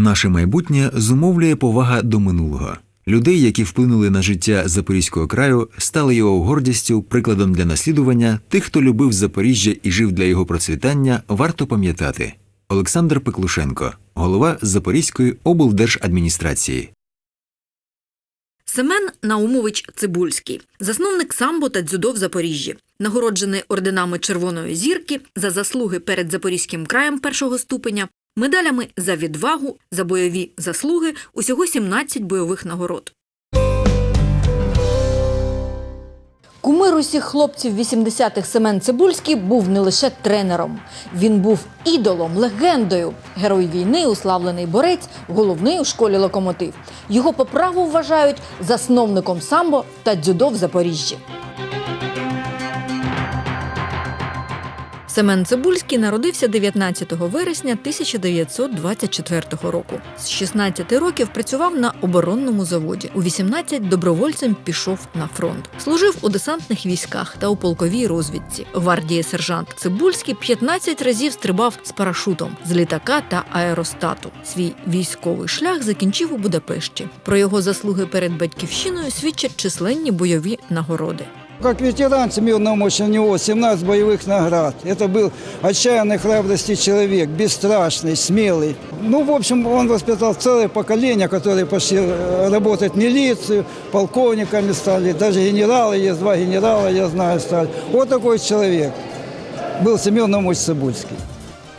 Наше майбутнє зумовлює повага до минулого. Людей, які вплинули на життя Запорізького краю, стали його гордістю, прикладом для наслідування. Тих, хто любив Запоріжжя і жив для його процвітання, варто пам'ятати. Олександр Пеклушенко, голова Запорізької облдержадміністрації. Семен Наумович Цибульський, засновник самбо та дзюдо в Запоріжжі, нагороджений орденами Червоної зірки за заслуги перед Запорізьким краєм першого ступеня, медалями за відвагу, за бойові заслуги, усього 17 бойових нагород. Кумир усіх хлопців 80-х Семен Цибульський був не лише тренером. Він був ідолом, легендою. Герой війни, уславлений борець, головний у школі локомотив. Його по праву вважають засновником самбо та дзюдо в Запоріжжі. Семен Цибульський народився 19 вересня 1924 року. З 16 років працював на оборонному заводі. У 18 добровольцем пішов на фронт. Служив у десантних військах та у полковій розвідці. Гвардії сержант Цибульський 15 разів стрибав з парашутом з літака та аеростату. Свій військовий шлях закінчив у Будапешті. Про його заслуги перед батьківщиною свідчать численні бойові нагороди. Как ветеран Семен Наумович, у него 17 боевых наград. Это был отчаянной храбрости человек, бесстрашный, смелый. Ну, в общем, он воспитал целое поколение, которые пошли э, работать в милицию, полковниками стали, даже генералы, есть два генерала, я знаю, стали. Вот такой человек был Семен Наумович Цибульский.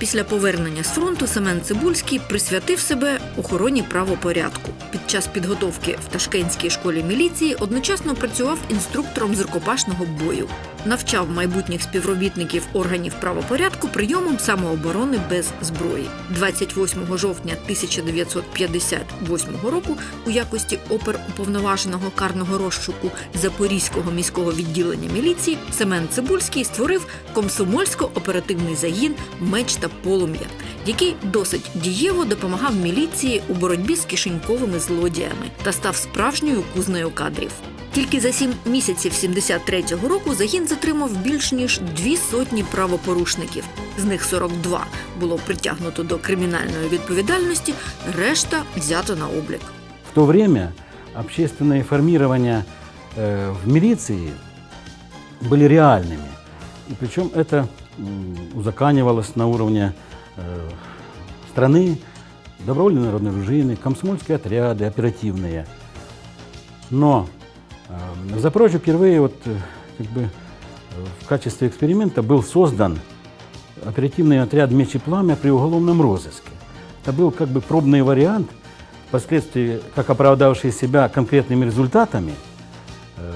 Після повернення з фронту Семен Цибульський присвятив себе охороні правопорядку. Під час підготовки в Ташкентській школі міліції одночасно працював інструктором з рукопашного бою, навчав майбутніх співробітників органів правопорядку прийомом самооборони без зброї. 28 жовтня 1958 року у якості опер уповноваженого карного розшуку Запорізького міського відділення міліції Семен Цибульський створив комсомольсько-оперативний загін Меч та полум'я, який досить дієво допомагав міліції у боротьбі з кишеньковими злодіями та став справжньою кузнею кадрів. Тільки за сім місяців 73-го року загін затримав більш ніж дві сотні правопорушників. З них 42 було притягнуто до кримінальної відповідальності, решта взято на облік. В то время общественное формирование э, в милиции были реальными. И причем это м, узаканивалось на уровне э, страны, добровольные народные дружины, комсомольские отряды, оперативные. Но э, в Запорожье впервые вот, э, как бы, э, в качестве эксперимента был создан оперативный отряд «Меч и пламя» при уголовном розыске. Это был как бы пробный вариант, впоследствии как оправдавший себя конкретными результатами. Э,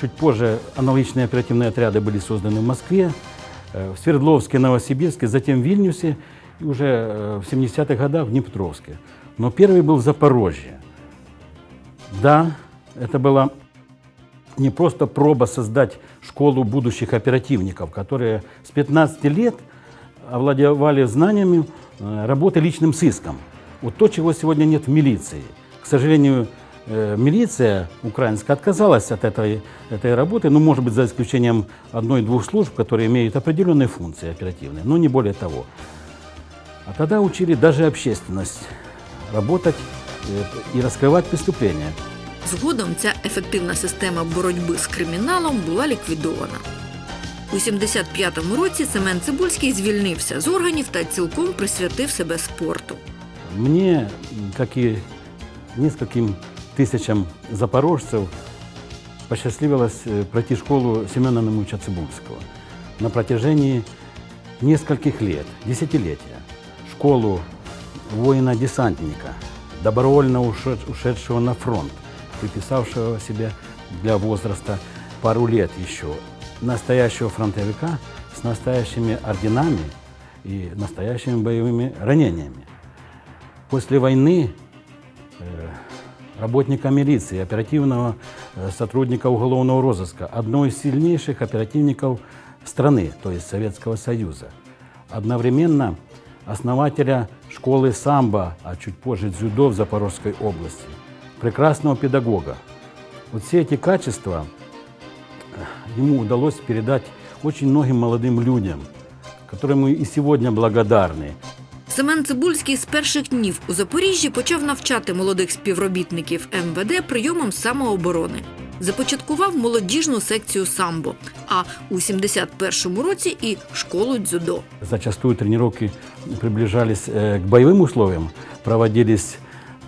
Чуть позже аналогичные оперативные отряды были созданы в Москве, в Свердловске, Новосибирске, затем в Вильнюсе и уже в 70-х годах в Днепровске. Но первый был в Запорожье. Да, это была не просто проба создать школу будущих оперативников, которые с 15 лет овладевали знаниями э, работы личным сыском. Вот то, чего сегодня нет в милиции. К сожалению, э, милиция украинская отказалась от этой, этой работы, ну, может быть, за исключением одной-двух служб, которые имеют определенные функции оперативные, но не более того. А тогда учили даже общественность работать э, и раскрывать преступления. Згодом ця ефективна система боротьби з криміналом була ліквідована. У 75-му році Семен Цибульський звільнився з органів та цілком присвятив себе спорту. Мне, м, как и нескольким тысячам запорожцев, посчастливилось э, пройти школу Семена Намуча Цибульского на протяжении нескольких лет, десятилетия. Школу воина-десантника, добровольно ушед- ушедшего на фронт, приписавшего себе для возраста пару лет еще, настоящего фронтовика с настоящими орденами и настоящими боевыми ранениями. После войны э, работника милиции, оперативного э, сотрудника уголовного розыска, одного из сильнейших оперативников страны, то есть Советского Союза. Одновременно основателя школы самбо, а чуть позже дзюдо в Запорожской области, прекрасного педагога. Вот все эти качества э, ему удалось передать очень многим молодым людям, которым мы и сегодня благодарны. Семен Цибульський з перших днів у Запоріжжі почав навчати молодих співробітників МВД прийомам самооборони. Започаткував молодіжну секцію самбо, а у 71-му році і школу дзюдо. Зачастую тренировки приближались э, к боевым условиям, проводились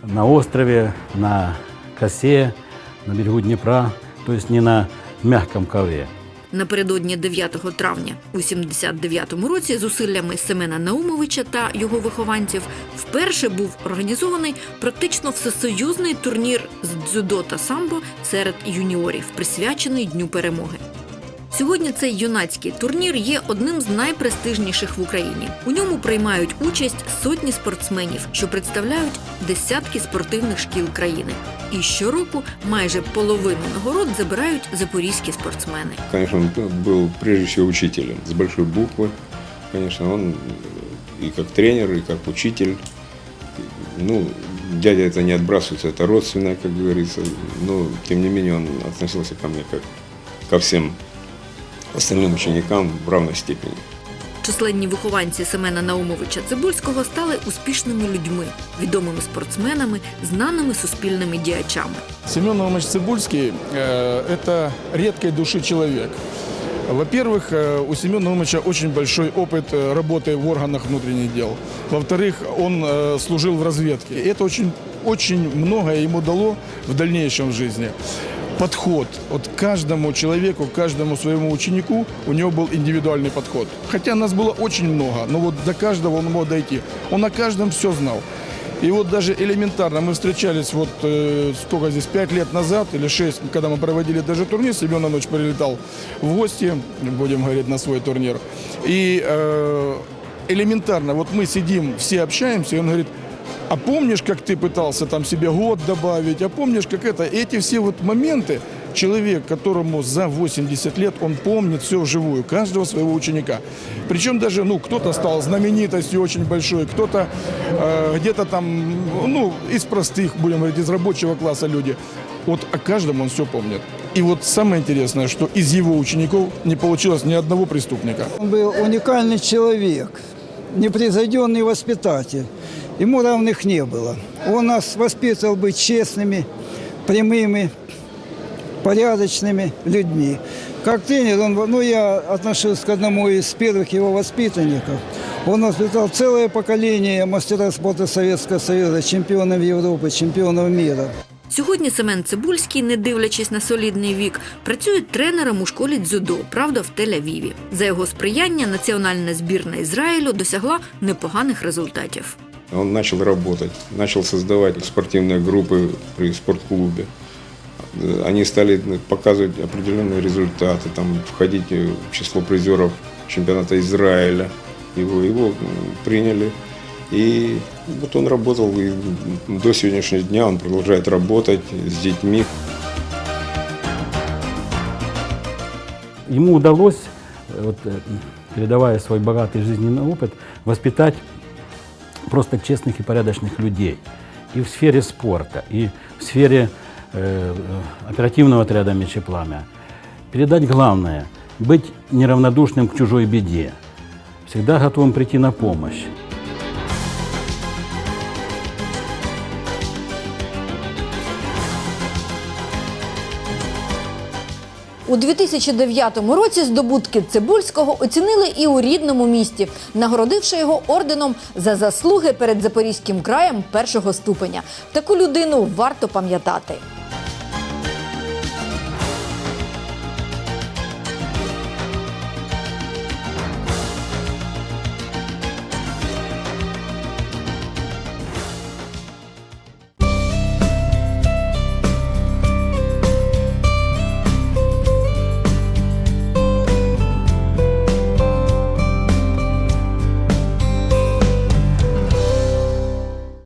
на острове, на косе, на берегу Днепра, то есть не на мягком ковре. Напередодні 9 травня у 79-му році зусиллями Семена Наумовича та його вихованців вперше був організований практично всесоюзний турнір з дзюдо та самбо серед юніорів, присвячений Дню перемоги. Сьогодні цей юнацький турнір є одним з найпрестижніших в Україні. У ньому приймають участь сотні спортсменів, що представляють десятки спортивних шкіл країни. І щороку майже половину нагород забирають запорізькі спортсмени. Конечно, он был прежде всего учителем, с большой буквы. Конечно, он и как тренер, и как учитель. Ну, дядя это не отбрасывается, это родственно, как говорится. Но, тем не менее, он относился ко мне как ко всем остальным ученикам в равной степени. Численні вихованці Семена Наумовича Цибульського стали успішними людьми, відомими спортсменами, знаними суспільними діячами. Семен Иванович Цибульский э, – это редкой души человек. Во-первых, э, у Семена Ивановича очень большой опыт э, работы в органах внутренних дел. Во-вторых, он э, служил в разведке. И это очень, очень многое ему дало в дальнейшем в жизни. Подход. Вот каждому человеку, каждому своему ученику у него был индивидуальный подход. Хотя нас было очень много, но вот до каждого он мог дойти. Он о каждом все знал. И вот даже элементарно мы встречались вот э, сколько здесь, пять лет назад или шесть, когда мы проводили даже турнир, Семен Иванович прилетал в гости, будем говорить, на свой турнир. И э, элементарно, вот мы сидим, все общаемся, и он говорит, а помнишь, как ты пытался там себе год добавить, а помнишь, как это, эти все вот моменты, человек, которому за 80 лет, он помнит все вживую, каждого своего ученика. Причем даже, ну, кто-то стал знаменитостью очень большой, кто-то э, где-то там, ну, из простых, будем говорить, из рабочего класса люди. Вот о каждом он все помнит. И вот самое интересное, что из его учеников не получилось ни одного преступника. Он был уникальный человек, непревзойденный воспитатель. Ему равных не было. Он нас воспитывал быть честными, прямыми, порядочными людьми. Как тренер, он, ну, я отношусь к одному из первых его воспитанников. Он воспитал целое поколение мастера спорта Советского Союза, чемпионов Европы, чемпионов мира. Сьогодні Семен Цибульський, не дивлячись на солідний вік, працює тренером у школі дзюдо, правда, в Тель-Авіві. За його сприяння національна збірна Ізраїлю досягла непоганих результатів. Он начал работать, начал создавать спортивные группы при спортклубе. Они стали показывать определенные результаты, там, входить в число призеров чемпионата Израиля. Его, его приняли. И вот он работал, и до сегодняшнего дня он продолжает работать с детьми. Ему удалось, э, вот, э, передавая свой богатый жизненный опыт, воспитать просто честных и порядочных людей. И в сфере спорта, и в сфере э, оперативного отряда «Меч и пламя». Передать главное – быть неравнодушным к чужой беде, всегда готовым прийти на помощь. У 2009 році здобутки Цибульського оцінили і у рідному місті, нагородивши його орденом за заслуги перед Запорізьким краєм першого ступеня. Таку людину варто пам'ятати.